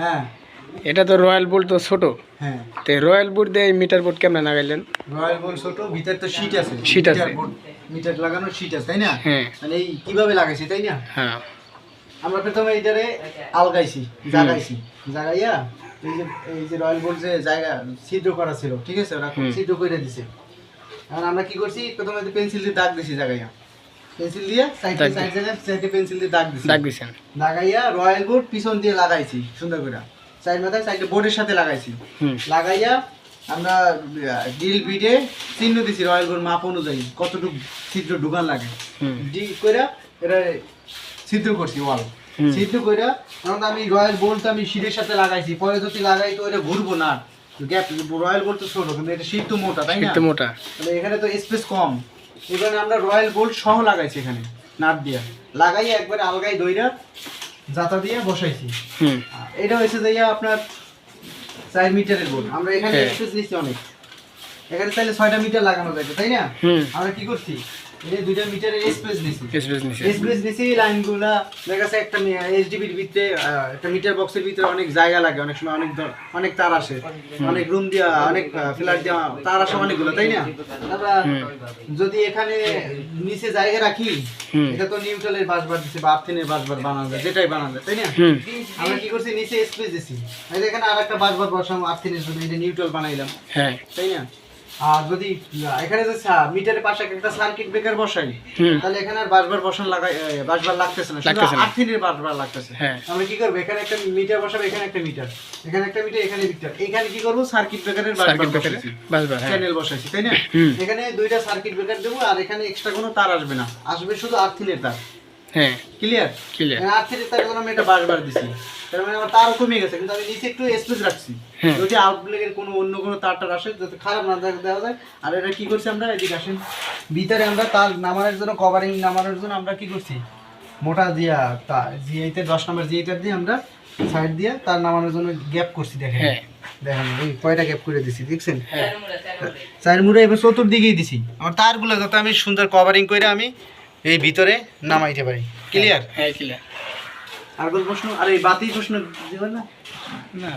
হ্যাঁ। এটা তো রয়্যাল বুল তো ছোট। হ্যাঁ। তো রয়্যাল বুল দিয়ে মিটার বোর্ড কেমন লাগাইলেন? রয়্যাল বোল ছোট ভিতরে তো শীট আছে। Sheet আছে। মিটার লাগানো শীট আছে তাই না? হ্যাঁ। মানে এই কীভাবে লাগাইছি তাই না? হ্যাঁ। আমরা প্রথমে এইটারে আলগাইছি জাগাইছি। জাগাইয়া এই যে এই যে রয়্যাল বোল যে জায়গা ছিদ্র করা ছিল ঠিক আছে? ওরা। ছিদ্র করে দিছে। এখন আমরা কি করছি? প্রথমে পেন্সিল দিয়ে দাগ দিছি জাগাইয়া। পেন্সিল দিয়ে সাইডে দাগ সাইডে সাইডে পেন্সিল দিয়ে দাগ দিছি। ডাক দিছেন। লাগাইয়া রয়্যাল বোর্ড পিছন দিয়ে লাগাইছি সুন্দর করে। সাইড মাথায় সাইডে বোর্ডের সাথে লাগাইছি। লাগাইয়া আমরা ডিল বিটে চিহ্ন দিছি রয়্যাল বোর্ড মাপ অনুযায়ী কতটুকু ছিদ্র ঢুকান লাগে। হুম। ডি কইরা এটা ছিদ্র করছি ওয়াল। ছিদ্র কইরা কারণ আমি রয়্যাল বোল্ট আমি শিটের সাথে লাগাইছি পরে যদি লাগাই তো এটা ঘুরবো না। গ্যাপ রয়্যাল বোল্ট তো ছোট কিন্তু এটা শীত তো মোটা তাই না? মোটা। এখানে তো স্পেস কম। কারণে আমরা রয়্যাল বোল্ট সহ লাগাইছি এখানে নাট দিয়া। লাগাই একবারে আলগাই দইরা জাতা দিয়ে বসাইছি। হুম। এটা হয়েছে যে আপনার চার মিটারের বোর্ড আমরা এখানে হ্যাঁ। স্পেস নিচ্ছি অনেক। এখানে চাইলে ছয়টা মিটার লাগানো যাবে তাই না? হুম। আমরা কি করছি? এই দুইটা মিটারের স্পেস নিচ্ছি স্পেস নিছে। স্পেস নিচ্ছি লাইনগুলা দেখা যাচ্ছে একটা এইচডিবির ভিতরে একটা মিটার বক্সের ভিতরে অনেক জায়গা লাগে অনেক সময় অনেক অনেক তার আসে। অনেক রুম দিয়া অনেক ফ্ল্যাট দিয়া তার আসে অনেকগুলো তাই না? যদি এখানে নিচে জায়গা রাখি এটা তো নিউট্রালের বাসবার দিচ্ছে বা আর্থিনের বাসবার বানানো যায় যেটাই বানানো যায় তাই না? আমরা কি করছি? নিচে স্পেস দিছি। এখানে আর একটা বাসবার বসাম আর্থিনের জন্য এটা নিউট্রাল বানাইলাম। হ্যাঁ। তাই না? আর যদি এখানে যে মিটারের পাশে একটা সার্কিট ব্রেকার বসাই তাহলে এখানে আর বাসবার বসান লাগাই বাসবার লাগতেছে না। শুধু আর্থিনের বাসবার লাগতেছে। হ্যাঁ। আমরা কি করব? এখানে একটা মিটার বসাবো এখানে একটা মিটার এখানে একটা মিটার এখানে মিটার এখানে কি করব? সার্কিট ব্রেকারের বাসবার বসাইছি। বাস বাস হ্যাঁ। চ্যানেল বসাইছি তাই না? এখানে দুইটা সার্কিট ব্রেকার দেবো আর এখানে এক্সট্রা কোনো তার আসবে না। আসবে শুধু আর্থিনের তার। হ্যাঁ। ক্লিয়ার ক্লিয়ার আর্থিনের তার জন্য আমি এটা বারবার দিছি। তার মানে আমার তারও কমে গেছে কিন্তু আমি নিচে একটু স্পেস রাখছি। হ্যাঁ। যদি কোনো অন্য কোনো তার টার আসে যাতে খারাপ না দেওয়া যায়। আর এটা কি করছি আমরা? এদিকে আসেন ভিতরে আমরা তার নামানোর জন্য কভারিং নামানোর জন্য আমরা কি করছি? মোটা দিয়া তা জিআইতে দশ নম্বর দিয়ে আমরা সাইড দিয়ে তার নামানোর জন্য গ্যাপ করছি দেখেন। হ্যাঁ। দেখেন এই কয়টা গ্যাপ করে দিছি দেখছেন? হ্যাঁ। চার মুড়ে এবার চতুর্দিকেই দিছি। আমার তারগুলো যাতে আমি সুন্দর কভারিং করে আমি এই ভিতরে নামাইতে পারি। ক্লিয়ার হ্যাঁ ক্লিয়ার আর কোনো প্রশ্ন আর এই বাতি প্রশ্ন দিবেন না? না।